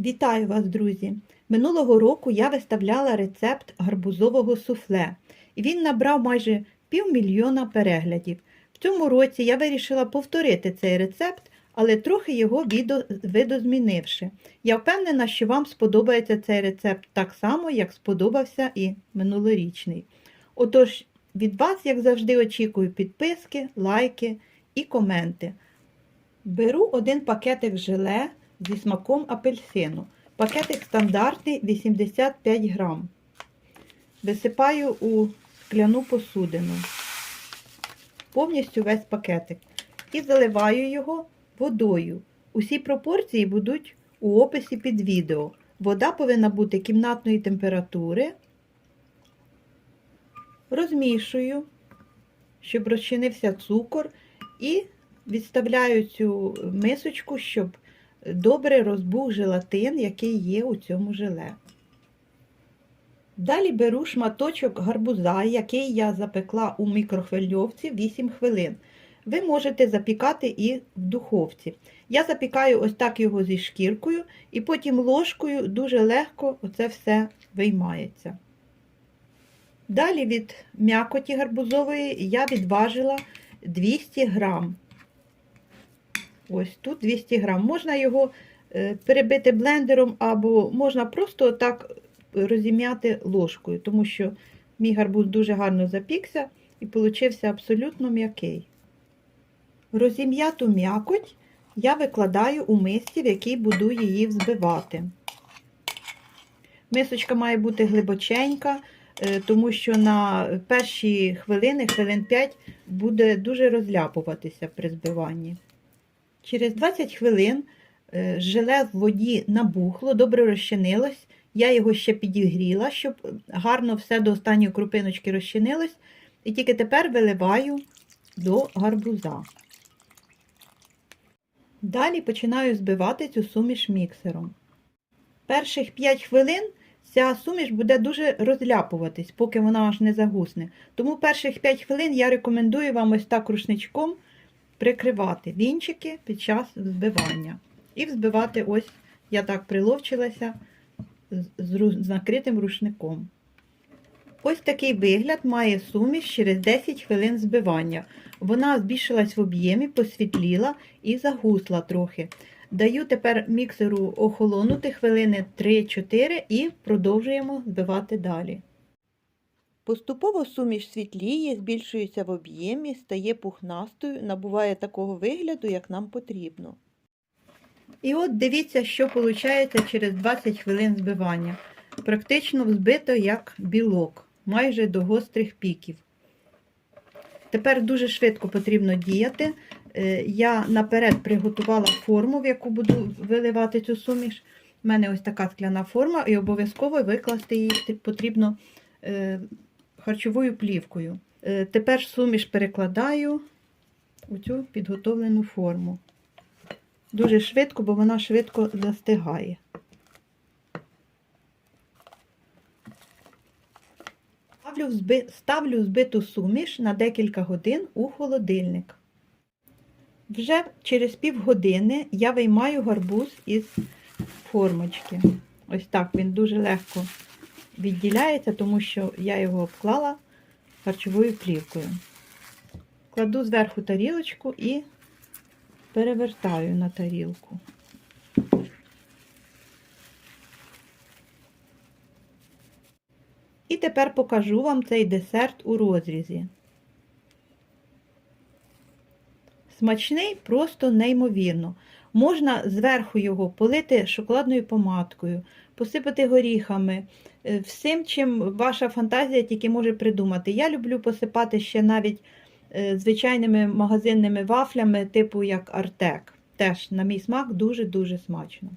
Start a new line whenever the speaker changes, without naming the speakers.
Вітаю вас, друзі! Минулого року я виставляла рецепт гарбузового суфле, і він набрав майже півмільйона переглядів. В цьому році я вирішила повторити цей рецепт, але трохи його видозмінивши. Я впевнена, що вам сподобається цей рецепт так само, як сподобався і минулорічний. Отож, від вас, як завжди, очікую підписки, лайки і коменти. Беру один пакетик желе зі смаком апельсину. Пакетик стандартний 85 грам. Висипаю у скляну посудину. Повністю весь пакетик. І заливаю його водою. Усі пропорції будуть у описі під відео. Вода повинна бути кімнатної температури. Розмішую, щоб розчинився цукор, і відставляю цю мисочку, щоб добре розбух желатин, який є у цьому желе. Далі беру шматочок гарбуза, який я запекла у мікрохвильовці 8 хвилин. Ви можете запікати і в духовці. Я запікаю ось так його зі шкіркою, і потім ложкою дуже легко оце все виймається. Далі від м'якоті гарбузової я відважила 200 грам. Ось тут 200 грам. Можна його е, перебити блендером, або можна просто так розім'яти ложкою, тому що мій гарбуз дуже гарно запікся і получився абсолютно м'який. Розім'яту м'якоть я викладаю у мисці, в якій буду її взбивати. Мисочка має бути глибоченька, е, тому що на перші хвилини, хвилин 5, буде дуже розляпуватися при збиванні. Через 20 хвилин е, желе в воді набухло, добре розчинилось. Я його ще підігріла, щоб гарно все до останньої крупиночки розчинилось. І тільки тепер виливаю до гарбуза. Далі починаю збивати цю суміш міксером. Перших 5 хвилин ця суміш буде дуже розляпуватись, поки вона аж не загусне. Тому перших 5 хвилин я рекомендую вам ось так рушничком прикривати вінчики під час взбивання. І взбивати ось, я так приловчилася з, накритим рушником. Ось такий вигляд має суміш через 10 хвилин збивання. Вона збільшилась в об'ємі, посвітліла і загусла трохи. Даю тепер міксеру охолонути хвилини 3-4 і продовжуємо збивати далі. Поступово суміш світліє, збільшується в об'ємі, стає пухнастою, набуває такого вигляду, як нам потрібно. І от дивіться, що виходить через 20 хвилин збивання. Практично взбито як білок, майже до гострих піків. Тепер дуже швидко потрібно діяти. Е, Я наперед приготувала форму, в яку буду виливати цю суміш. У мене ось така скляна форма, і обов'язково викласти її потрібно е, харчовою плівкою. Е, Тепер суміш перекладаю у цю підготовлену форму. Дуже швидко, бо вона швидко застигає. Ставлю. Збиту суміш на декілька годин у холодильник. Вже через півгодини я виймаю гарбуз із формочки. Ось так він дуже легко відділяється, тому що я його обклала харчовою плівкою. Кладу зверху тарілочку і перевертаю на тарілку. І тепер покажу вам цей десерт у розрізі. Смачний просто неймовірно. Можна зверху його полити шоколадною помадкою, посипати горіхами, всім, чим ваша фантазія тільки може придумати. Я люблю посипати ще навіть е, звичайними магазинними вафлями, типу як Артек. Теж, на мій смак, дуже-дуже смачно.